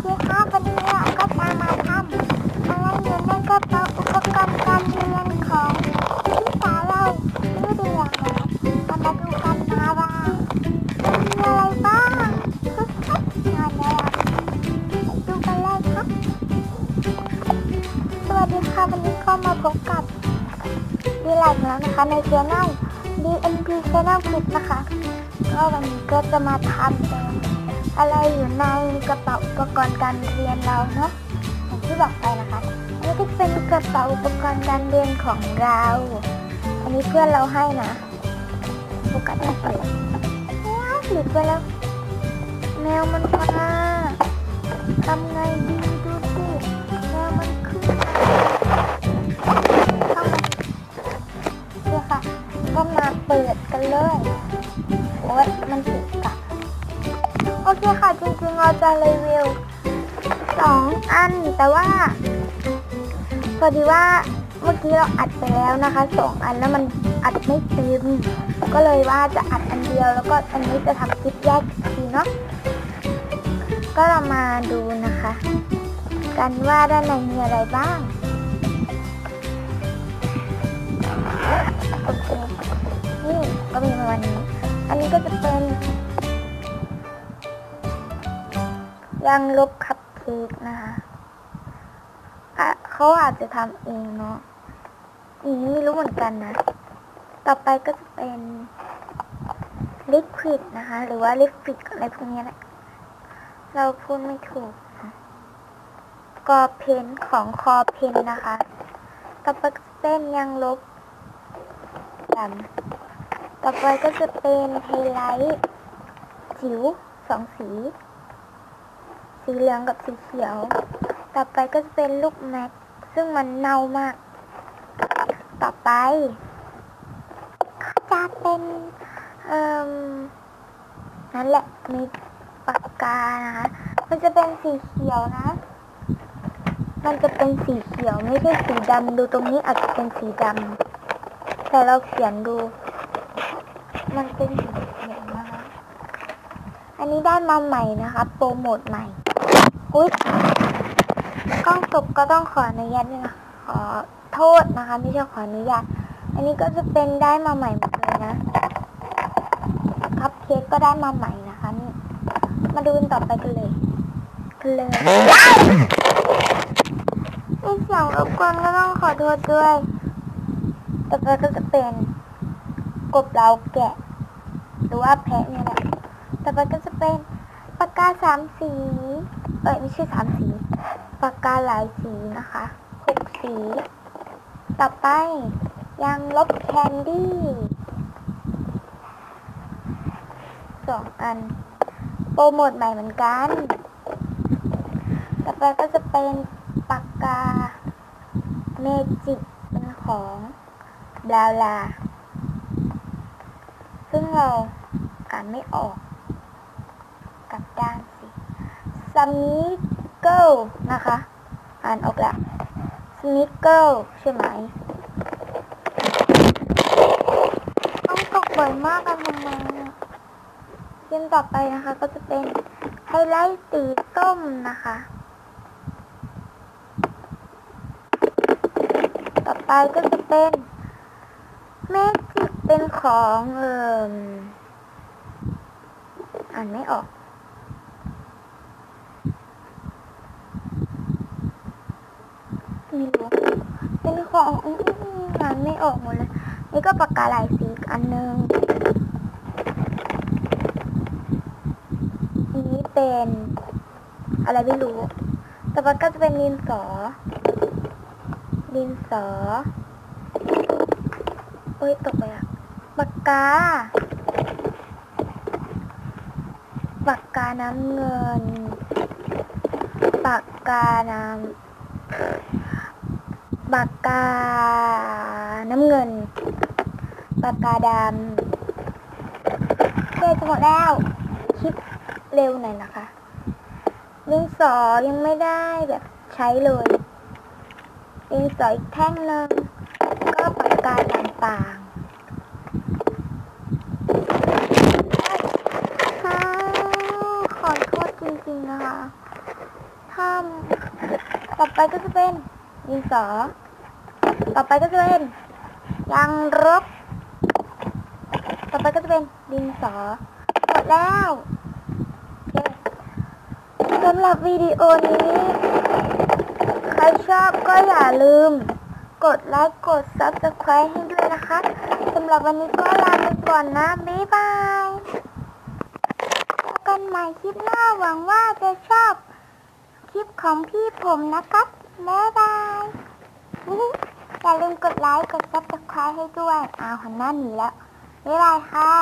เคค่ะวันนี้เราก็จะมาทำอะไรอยู่ในกระเป๋าอุปกรณ์การเรียนของพี่สาวเราชื่อเดียนะมามาดูกันนะว่ามีอะไรบ้างงานแล้วไปดูกันเลยครับสวัสดีค่ะวันนี้ก็มาพบกับดีไลน์แล้วนะคะใน channel DNP Channel Kids นะคะก็วันนี้ก็จะมาทำเป็น อะไรอยู่ในกระเป๋าอุปกรณ์การเรียนเราเนาะอย่างที่บอกไปนะคะอันนี้ก็เป็นกระเป๋าอุปกรณ์การเรียนของเรา อันนี้เพื่อนเราให้นะโฟกัสไม่เปิดว้าวหลุดไปแล้ว แมวมันมาทำไงดีดูสิแมวมันขึ้นเข้ามาเดี๋ยวค่ะ ก็มาเปิดกันเลยโอ๊ยมันติดกับ โอเคค่ะ จริงๆเราจะรีวิวสองอัน แต่ว่าพอดีว่าเมื่อกี้เราอัดไปแล้วนะคะสองอันแล้วมันอัดไม่เต็มก็เลยว่าจะอัดอันเดียว แล้วก็อันนี้จะทำคลิปแยกอีกทีเนาะก็เรามาดูนะคะ กันว่าด้านในมีอะไรบ้างนี่ก็มีประมาณนี้ อันนี้ก็จะเป็นางลบคัพเค้กนะคะเขาอาจจะทำเองเนาะอันนี้ไม่รู้เหมือนกันนะ ต่อไปก็จะเป็นลิควิดนะคะ หรือว่าลิปสติกอะไรพวกนี้แหละเราพูดไม่ถูกกอเพนของคอเพนนะคะ ต่อไปก็เป็นยางลบดำต่อไปก็จะเป็นไฮไลท์จิ๋วสองสี สีเหลืองกับสีเขียว ต่อไปก็จะเป็นลูกแม็ก ซึ่งมันเน่ามาก ต่อไปจะเป็นเอ่มนั่นแหละมีปากกานะคะ มันจะเป็นสีเขียวนะ มันจะเป็นสีเขียวไม่ใช่สีดำดูตรงนี้อาจจะเป็นสีดำแต่เราเขียนดู มันเป็นสีเขียวนะคะ อันนี้ได้มาใหม่นะคะ โปรโมทใหม่ อุ้ยกล้องตกก็ต้องขออนุญาตด้วยนะขอโทษนะคะไม่ใช่ขออนุญาต อันนี้ก็จะเป็นได้มาใหม่หมดเลยนะ คัพเค้กก็ได้มาใหม่นะคะ มาดูกันต่อไปกันเลยกันเลยมีเสียงรบกวนก็ต้องขอโทษด้วย ต่อไปก็จะเป็นกบเราแกะ หรือว่าแพะเนี่ยแหละ ต่อไปก็จะเป็น ปากกาสามสี เอ้ยไม่ใช่สามสี ปากกาหลายสีนะคะหกสี ต่อไปยางลบแคนดี้สองอัน โปรโมทใหม่เหมือนกัน ต่อไปก็จะเป็นปากกาเมจิกเป็นของบลาลา ซึ่งเราอ่านไม่ออก ด้านสิสมิเกิลนะคะ อ่านออกแล้วสมิเกิลใช่ไหม ต้องตกบ่อยมากกันทำไมอะเกมต่อไปนะคะ ก็จะเป็นไฮไลท์สีส้มนะคะ ต่อไปก็จะเป็นเมจิกเป็นของเอ่มอ่านไม่ออก ไม่รู้เป็นของอ่านไม่ออกหมดเลย นี่ก็ปากกาหลายสีอันหนึ่งอันนี้เป็น อะไรไม่รู้ แต่อไปก็จะเป็นดินสอ ดินสอเอ้ยตกไปอะปากกาปากกาน้ำเงิน ปากกาน้ำ ปากกา น้ำเงิน ปากกาดำเทจะหมดแล้วคิดเร็วหน่อยนะคะดินสอยังไม่ได้แบบใช้เลยดินสออีกแท่งหนึ่งก็ปากกาต่างๆอ้าวขอโทษจริงๆนะคะทำต่อไปก็จะเป็นดินสอ ต่อไปก็จะเป็นยางรบ ต่อไปก็จะเป็นดินสอหมดแล้วสำหรับวิดีโอนี้ ใครชอบก็อย่าลืม กดไลค์กด subscribe ให้ด้วยนะคะสำหรับวันนี้ก็ลาไปก่อนนะ บ๊ายบายเจอกันใหม่คลิปหน้าหวังว่าจะชอบคลิปของพี่ผมนะครับบ๊ายบาย อย่าลืมกดไลค์ กดซับสไคร b ์ให้ด้วยอ้าวหันหน้าหนีแล้วบ๊ายบายค่ะ